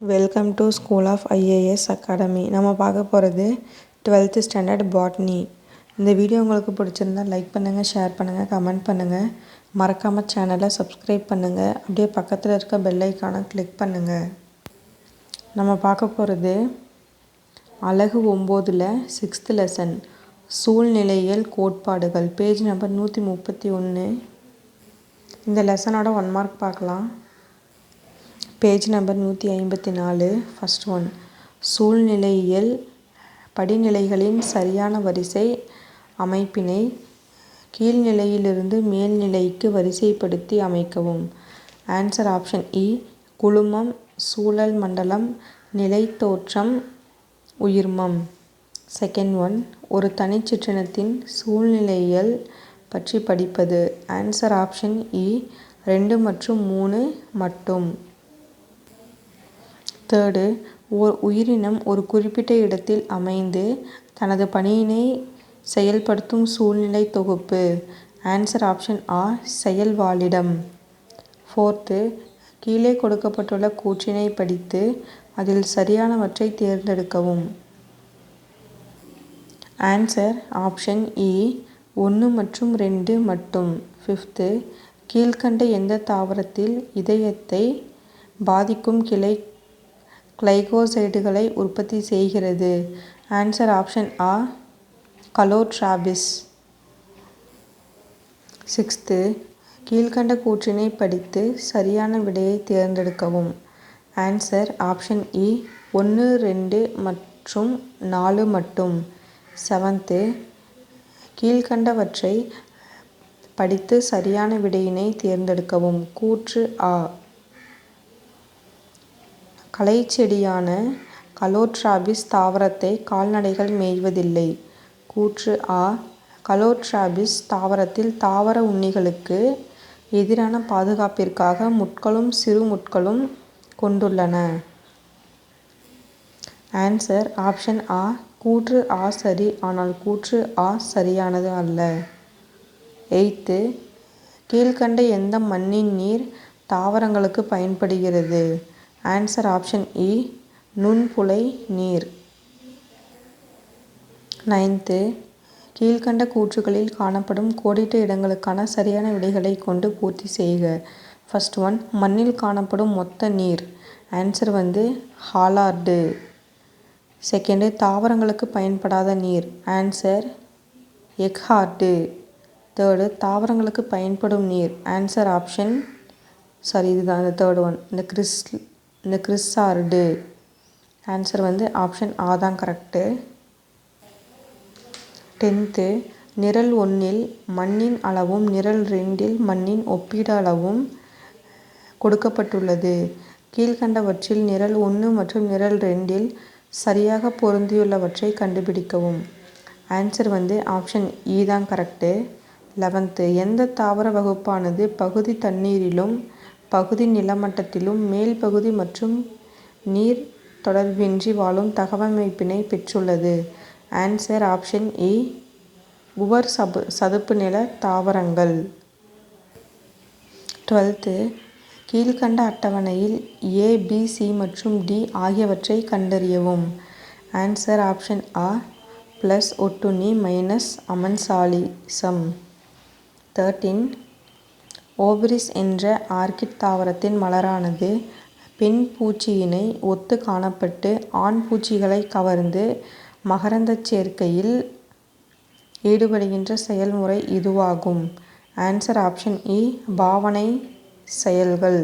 Welcome to school of IAS academy நம்ம பார்க்க போகிறது டுவெல்த்து ஸ்டாண்டர்ட் பாட்னி இந்த வீடியோ உங்களுக்கு பிடிச்சிருந்தா லைக் பண்ணுங்கள் ஷேர் பண்ணுங்கள் கமெண்ட் பண்ணுங்கள் மறக்காமல் சேனலை சப்ஸ்கிரைப் பண்ணுங்கள் அப்படியே பக்கத்தில் இருக்க பெல் ஐக்கானை கிளிக் பண்ணுங்கள் நம்ம பார்க்க போகிறது அழகு ஒம்போதில் சிக்ஸ்த்து லெசன் சூழ்நிலையியல் கோட்பாடுகள். பேஜ் நம்பர் நூற்றி முப்பத்தி ஒன்று இந்த லெசனோட ஒன் மார்க் பார்க்கலாம். பேஜ் நம்பர் நூற்றி ஐம்பத்தி நாலு ஃபஸ்ட் ஒன் சூழ்நிலையியல் படிநிலைகளின் சரியான வரிசை அமைப்பினை கீழ்நிலையிலிருந்து மேல்நிலைக்கு வரிசைப்படுத்தி அமைக்கவும். ஆன்சர் ஆப்ஷன் இ குழுமம் சூழல் மண்டலம் நிலைத்தோற்றம் உயிர்மம். செகண்ட் ஒன் ஒரு தனிச்சிற்றினத்தின் சூழ்நிலையியல் பற்றி படிப்பது. ஆன்சர் ஆப்ஷன் இ ரெண்டு மற்றும் மூணு மட்டும். தேர்டு ஓர் உயிரினம் ஒரு குறிப்பிட்ட இடத்தில் அமைந்து தனது பணியினை செயல்படுத்தும் சூழ்நிலை தொகுப்பு. ஆன்சர் ஆப்ஷன் ஆ செயல்வாழிடம் ஃபோர்த்து கீழே கொடுக்கப்பட்டுள்ள கூற்றினை படித்து அதில் சரியானவற்றை தேர்ந்தெடுக்கவும். ஆன்சர் ஆப்ஷன் இ ஒன்று மற்றும் ரெண்டு மட்டும். ஃபிஃப்த்து கீழ்கண்ட எந்த தாவரத்தில் இதயத்தை பாதிக்கும் கிளை கிளைகோசைடுகளை உற்பத்தி செய்கிறது. ஆன்சர் ஆப்ஷன் ஆ கலோட்ராபிஸ் சிக்ஸ்த்து கீழ்கண்ட கூற்றினை படித்து சரியான விடையை தேர்ந்தெடுக்கவும். ஆன்சர் ஆப்ஷன் இ ஒன்று ரெண்டு மற்றும் நாலு மட்டும். செவன்த்து கீழ்கண்டவற்றை படித்து சரியான விடையினை தேர்ந்தெடுக்கவும். கூற்று ஆ கலைச்செடியான கலோட்ராபிஸ் தாவரத்தை கால்நடைகள் மேய்வதில்லை. கூற்று ஆ கலோட்ராபிஸ் தாவரத்தில் தாவர உண்ணிகளுக்கு எதிரான பாதுகாப்பிற்காக முட்களும் சிறு முட்களும் கொண்டுள்ளன. ஆன்சர் ஆப்ஷன் ஆ கூற்று ஆ சரி ஆனால் கூற்று ஆ சரியானது அல்ல. எய்த்து கீழ்கண்ட எந்த மண்ணின் நீர் தாவரங்களுக்கு பயன்படுகிறது ஆன்சர் ஆப்ஷன் இ நுண்புலை நீர். நைன்த்து கீழ்கண்ட கூற்றுகளில் காணப்படும் கோடிட்ட இடங்களுக்கான சரியான விடைகளை கொண்டு பூர்த்தி செய்க. ஃபஸ்ட் ஒன் மண்ணில் காணப்படும் மொத்த நீர். ஆன்சர் வந்து ஹாலார்டு. செகண்டு தாவரங்களுக்கு பயன்படாத நீர். ஆன்சர் எக்ஹார்டு. தேர்டு தாவரங்களுக்கு பயன்படும் நீர். ஆன்சர் ஆப்ஷன் சாரி இதுதான் இந்த தேர்ட் ஒன் இந்த கிறிஸ் இந்த கிறிஸ்சார்டு ஆன்சர் வந்து ஆப்ஷன் ஆ தான் கரெக்டு டென்த்து நிரல் ஒன்றில் மண்ணின் அளவும் நிரல் ரெண்டில் மண்ணின் ஒப்பீடு அளவும் கொடுக்கப்பட்டுள்ளது. கீழ்கண்டவற்றில் நிரல் ஒன்று மற்றும் நிரல் ரெண்டில் சரியாக பொருந்தியுள்ளவற்றை கண்டுபிடிக்கவும். ஆன்சர் வந்து ஆப்ஷன் இ e தான் கரெக்டு லெவன்த்து எந்த தாவர வகுப்பானது பகுதி தண்ணீரிலும் பகுதி நிலமட்டத்திலும் மேல் பகுதி மற்றும் நீர் தொடர்பின்றி வாழும் தகவமைப்பினை பெற்றுள்ளது. ஆன்சர் ஆப்ஷன் இ உவர் சபு சதுப்பு நில தாவரங்கள். டுவெல்த்து கீழ்கண்ட அட்டவணையில் ஏ பி சி மற்றும் டி ஆகியவற்றை கண்டறியவும். ஆன்சர் ஆப்ஷன் ஆ ப்ளஸ் ஒட்டுண்ணி மைனஸ் அமன்சாலிசம். தேர்ட்டின் ஓவரிஸ் என்ற ஆர்கிட் தாவரத்தின் மலரானது பெண் பூச்சியினை ஒத்து காணப்பட்டு ஆண் பூச்சிகளை கவர்ந்து மகரந்தச் சேர்க்கையில் ஈடுபடுகின்ற செயல்முறை இதுவாகும். ஆன்சர் ஆப்ஷன் இ பாவனை செயல்கள்.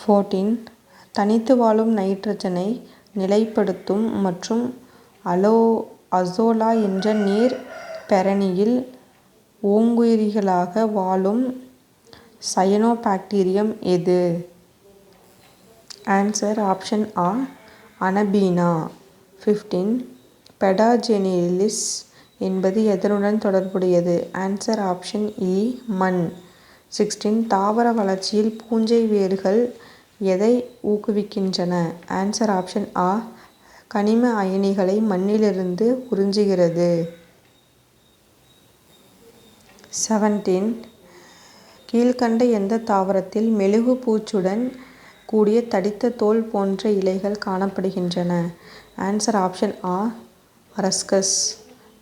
ஃபோர்டீன் தனித்து வாழும் நைட்ரஜனை நிலைப்படுத்தும் மற்றும் அலோ அசோலா என்ற நீர் பெரணியில் ஓங்குயிரிகளாக வாழும் சயனோபாக்டீரியம் எது? ஆன்சர் ஆப்ஷன் ஆ அனபீனா ஃபிஃப்டீன் பெடாஜெனிலிஸ் என்பது எதனுடன் தொடர்புடையது? ஆன்சர் ஆப்ஷன் இ மண். சிக்ஸ்டீன் தாவர வளர்ச்சியில் பூஞ்சை வேர்கள் எதை ஊக்குவிக்கின்றன? ஆன்சர் ஆப்ஷன் ஆ கனிம அயனிகளை மண்ணிலிருந்து உறிஞ்சுகிறது. செவன்டீன் கீழ்கண்ட எந்த தாவரத்தில் மெழுகு பூச்சுடன் கூடிய தடித்த தோல் போன்ற இலைகள் காணப்படுகின்றன? ஆன்சர் ஆப்ஷன் ஆ அரஸ்கஸ்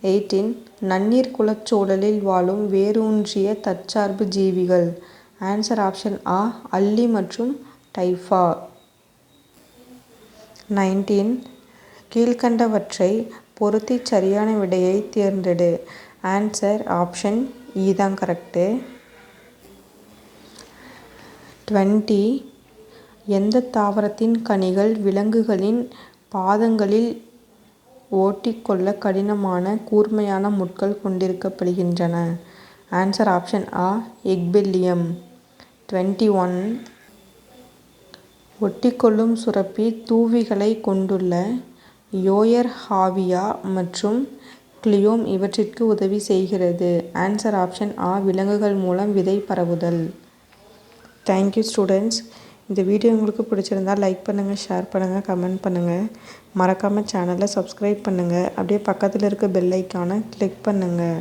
எயிட்டீன் நன்னீர் குளச்சூழலில் வாழும் வேரூன்றிய தற்சார்பு ஜீவிகள். ஆன்சர் ஆப்ஷன் ஆ அல்லி மற்றும் டைஃபா. நைன்டீன் கீழ்கண்டவற்றை பொருத்தி சரியான விடையை தேர்ந்தெடு. ஆன்சர் ஆப்ஷன் இ தான் கரெக்டு டுவெண்ட்டி. எந்த தாவரத்தின் கனிகள் விலங்குகளின் பாதங்களில் ஓட்டிக்கொள்ள கடினமான கூர்மையான முட்கள் கொண்டிருக்கப்படுகின்றன? ஆன்சர் ஆப்ஷன் ஆ எக்பெல்லியம். Twenty one. ஒட்டிக்கொள்ளும் சுரப்பி தூவிகளை கொண்டுள்ள யோயர் ஹாவியா மற்றும் க்ளியோம் இவற்றிற்கு உதவி செய்கிறது. ஆன்சர் ஆப்ஷன் ஆ விலங்குகள் மூலம் விதை பரவுதல். தேங்க்யூ ஸ்டூடெண்ட்ஸ் இந்த வீடியோ உங்களுக்கு பிடிச்சிருந்தால் லைக் பண்ணுங்கள் ஷேர் பண்ணுங்கள் கமெண்ட் பண்ணுங்கள் மறக்காமல் சேனலை சப்ஸ்கிரைப் பண்ணுங்கள் அப்படியே பக்கத்தில் இருக்க பெல் ஐக்கானை கிளிக் பண்ணுங்கள்